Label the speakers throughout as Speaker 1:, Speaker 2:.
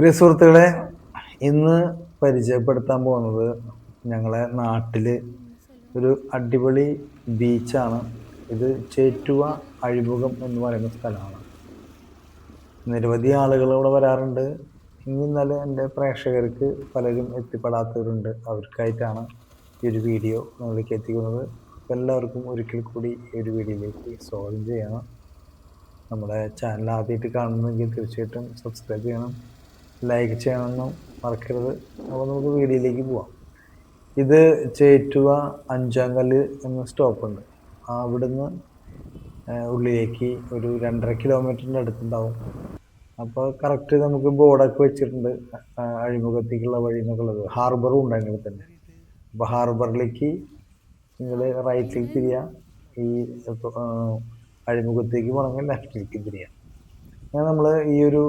Speaker 1: പ്രിയ സുഹൃത്തുക്കളെ ഇന്ന് പരിചയപ്പെടുത്താൻ പോകുന്നത് ഞങ്ങളെ നാട്ടിൽ ഒരു അടിപൊളി ബീച്ചാണ്. ഇത് ചേറ്റുവ അഴിമുഖം എന്ന് പറയുന്ന സ്ഥലമാണ്. നിരവധി ആളുകൾ ഇവിടെ വരാറുണ്ട്. ഇനി ഇന്നലെ എന്റെ പ്രേക്ഷകർക്ക് പലരും എത്തിപ്പെടാത്തവരുണ്ട്. അവർക്കായിട്ടാണ് ഈ ഒരു വീഡിയോ നിങ്ങളിലേക്ക് എത്തിക്കുന്നത്. എല്ലാവർക്കും ഒരിക്കൽ കൂടി ഈ ഒരു വീഡിയോയിലേക്ക് സ്വാഗതം ചെയ്യണം. നമ്മുടെ ചാനൽ ആദ്യമായിട്ട് കാണുന്നെങ്കിൽ തീർച്ചയായിട്ടും സബ്സ്ക്രൈബ് ചെയ്യണം. ലൈക്ക് ചെയ്യണമെന്നും മറക്കരുത്. അപ്പോൾ നമുക്ക് വീഡിയോയിലേക്ക് പോവാം. ഇത് ചേറ്റുവ അഞ്ചാങ്കല്ല് എന്ന സ്റ്റോപ്പുണ്ട് അവിടുന്ന് ഉള്ളിലേക്ക് ഒരു രണ്ടര കിലോമീറ്ററിന്റെ അടുത്തുണ്ടാവും. അപ്പോൾ കറക്റ്റ് നമുക്ക് ബോർഡൊക്കെ വെച്ചിട്ടുണ്ട് അഴിമുഖത്തേക്കുള്ള വഴി എന്നൊക്കെയുള്ളത് ഹാർബറും ഉണ്ട് അങ്ങനെ തന്നെ. അപ്പോൾ ഹാർബറിലേക്ക് നിങ്ങൾ റൈറ്റിലേക്ക് തിരിയാം. ഈ അഴിമുഖത്തേക്ക് പോകണമെങ്കിൽ ലെഫ്റ്റിലേക്ക് തിരിയാം. അങ്ങനെ നമ്മൾ ഈ ഒരു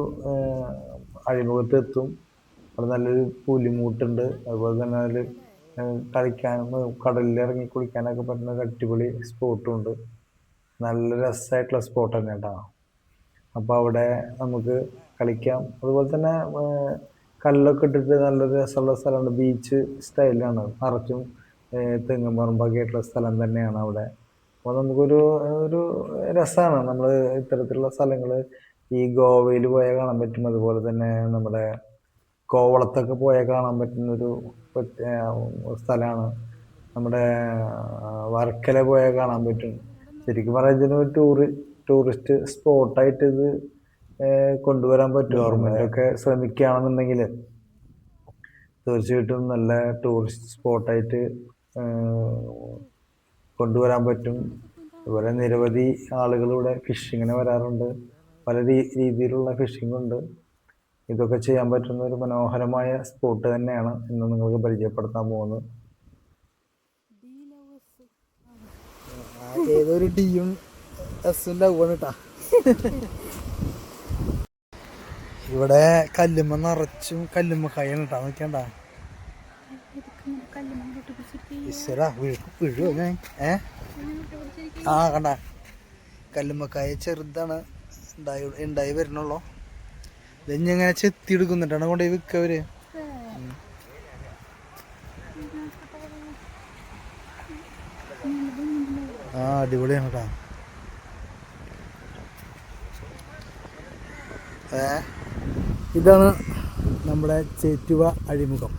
Speaker 1: അഴിമുഖത്ത് എത്തും അവിടെ നല്ലൊരു പുലിമൂട്ടുണ്ട്. അതുപോലെ തന്നെ അതിൽ കളിക്കാനും കടലിൽ ഇറങ്ങി കുളിക്കാനൊക്കെ പറ്റുന്ന അടിപൊളി സ്പോട്ടും ഉണ്ട് നല്ല രസമായിട്ടുള്ള സ്പോട്ട് തന്നെ കേട്ടോ. അപ്പോൾ അവിടെ നമുക്ക് കളിക്കാം. അതുപോലെ തന്നെ കല്ലൊക്കെ ഇട്ടിട്ട് നല്ല രസമുള്ള സ്ഥലമാണ് ബീച്ച് സ്റ്റൈലാണ്. നിറച്ചും തെങ്ങും പറമ്പൊക്കെ ആയിട്ടുള്ള സ്ഥലം തന്നെയാണ് അവിടെ. അപ്പോൾ നമുക്കൊരു ഒരു രസമാണ്. നമ്മൾ ഇത്തരത്തിലുള്ള സ്ഥലങ്ങൾ ഈ ഗോവയിൽ പോയാൽ കാണാൻ പറ്റും. അതുപോലെ തന്നെ നമ്മുടെ കോവളത്തൊക്കെ പോയാൽ കാണാൻ പറ്റുന്നൊരു ഒരു സ്ഥലമാണ്. നമ്മുടെ വർക്കല പോയാൽ കാണാൻ പറ്റും. ശരിക്കും പറഞ്ഞാൽ ഒരു ടൂറി ടൂറിസ്റ്റ് സ്പോട്ടായിട്ട് ഇത് കൊണ്ടുവരാൻ പറ്റും. ഗവൺമെന്റൊക്കെ ശ്രമിക്കുകയാണെന്നുണ്ടെങ്കിൽ തീർച്ചയായിട്ടും നല്ല ടൂറിസ്റ്റ് സ്പോട്ടായിട്ട് കൊണ്ടുവരാൻ പറ്റും. അതുപോലെ നിരവധി ആളുകൾ ഇവിടെ ഫിഷിങ്ങിന് വരാറുണ്ട്. പല രീതിയിലുള്ള ഫിഷിംഗ് ഉണ്ട്. ഇതൊക്കെ ചെയ്യാൻ പറ്റുന്ന ഒരു മനോഹരമായ സ്പോട്ട് തന്നെയാണ് ഇന്ന് നിങ്ങൾക്ക് പരിചയപ്പെടുത്താൻ പോകുന്നത്.
Speaker 2: ഏതൊരു ഡിയും എസും ലവാണ് ഇവിടെ കല്ലുമ്മ നിറച്ചും കല്ലുമ്മക്കായാണ് കേട്ടാ നോക്കിയണ്ട. ഈശ്വരാ ഏ? ആ കണ്ട. കല്ലുമ്മക്കായ ചെറുതാണ്. ഉണ്ടായി ഉണ്ടായി വരുന്നുള്ളൂ. ഇതെങ്ങനെ ചെത്തി എടുക്കുന്നുണ്ടാണ് കൊണ്ട് വിൽക്കവര്. ആ അടിപൊളിയാണ് കേട്ടോ ഏ ഇതാണ് നമ്മുടെ ചേറ്റുവ അഴിമുഖം.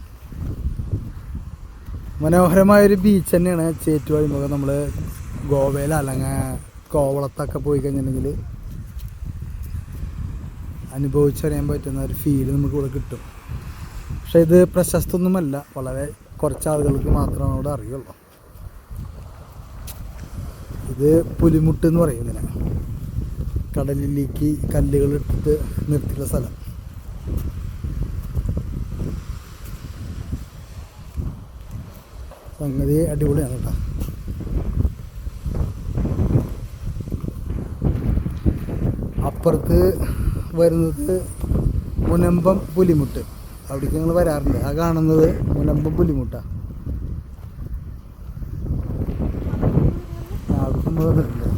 Speaker 2: മനോഹരമായൊരു ബീച്ച് തന്നെയാണ് ചേറ്റുവ അഴിമുഖം. നമ്മൾ ഗോവയിൽ അല്ലെങ്കിൽ കോവളത്തൊക്കെ പോയി കഴിഞ്ഞിട്ടുണ്ടെങ്കിൽ അനുഭവിച്ചറിയാൻ പറ്റുന്ന ഒരു ഫീൽ നമുക്ക് ഇവിടെ കിട്ടും. പക്ഷെ ഇത് പ്രശസ്തമൊന്നുമല്ല വളരെ കുറച്ച് ആളുകൾക്ക് മാത്രമാണ് ഇവിടെ അറിയുള്ളൂ. ഇത് പുലിമുട്ട് എന്ന് പറയും ഇതിനെ. കടലിലേക്ക് കല്ലുകൾ ഇട്ടിട്ട് നിർത്തിയുള്ള സ്ഥലം. സംഗതി അടിപൊളിയാണ് കേട്ടോ. അപ്പുറത്ത് വരുന്നത് മുനമ്പം പുലിമുട്ട്. അവിടേക്ക് ഞങ്ങൾ വരാറുണ്ട്. ആ കാണുന്നത് മുനമ്പം പുലിമുട്ടാണ് അവിടെ വന്നിട്ടുണ്ട്.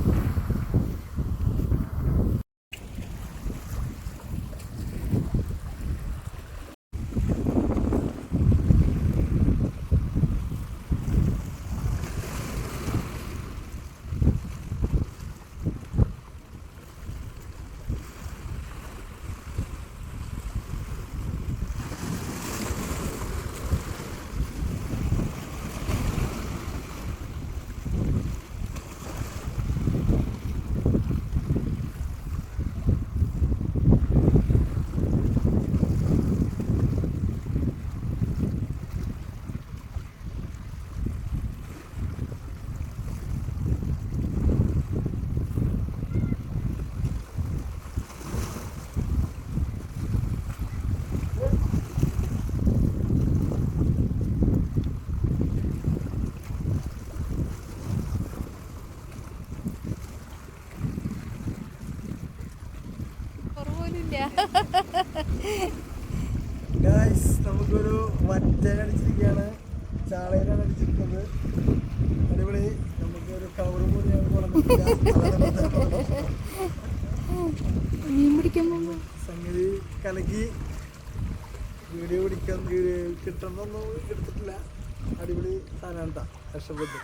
Speaker 2: ഗായ്സ് നമുക്കൊരു വറ്റൻ അടിച്ചിരിക്കുകയാണ്. ചാളയിലാണ് അടിച്ചിരിക്കുന്നത്. അടിപൊളി. നമുക്കൊരു കവറ് പോലെയാണ്
Speaker 3: മീൻ പിടിക്കാൻ
Speaker 2: സംഗതി കലക്കി. വീഡിയോ പിടിക്കാൻ കിട്ടണമെന്നൊന്നും എടുത്തിട്ടില്ല. അടിപൊളി സാധനമാണ് രക്ഷപ്പെട്ടു.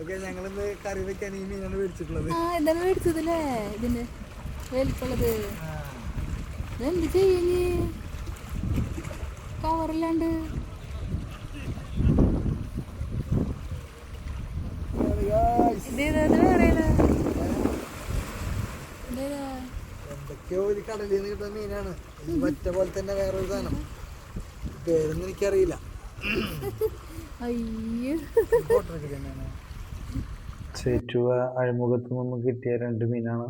Speaker 2: ഓക്കെ ഞങ്ങളിന്ന് കറി വെക്കാൻ ഈ മീനാണ് മേടിച്ചിട്ടുള്ളത്.
Speaker 3: ഇതാണ് മേടിച്ചതല്ലേ ഇതിന്റെ വലിപ്പുള്ളത് ഇതെന്ത് ചെയ്യുന്നേ? കവറില്ലാണ്ട്.
Speaker 2: എന്തൊക്കെയോ ഒരു കടലിൽ നിന്ന് കിട്ടുന്ന മീനാണ്. മറ്റ പോലെ തന്നെ വേറൊരു സാധനം. പേരൊന്നും എനിക്കറിയില്ല.
Speaker 1: ചേറ്റുവ അഴിമുഖത്ത് നിന്ന് കിട്ടിയ രണ്ട് മീനാണ്.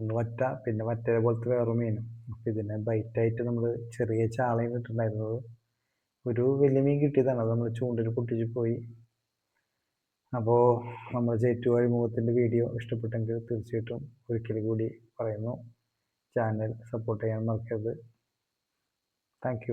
Speaker 1: ഒന്ന് വറ്റ പിന്നെ വറ്റേ പോലത്തെ വേറെ മീനും. അപ്പം ഇതിനെ ബൈറ്റായിട്ട് നമ്മൾ ചെറിയ ചാളയും ഇട്ടിട്ടുണ്ടായിരുന്നത് ഒരു വലിയ മീൻ കിട്ടിയതാണ്. അത് നമ്മൾ ചൂണ്ടിൽ പൊട്ടിച്ച് പോയി. അപ്പോൾ നമ്മൾ ചേറ്റു അഴിമുഖത്തിന്റെ വീഡിയോ ഇഷ്ടപ്പെട്ടെങ്കിൽ തീർച്ചയായിട്ടും ഒരിക്കൽ കൂടി പറയുന്നു. ചാനൽ സപ്പോർട്ട് ചെയ്യാൻ മറക്കരുത്. താങ്ക്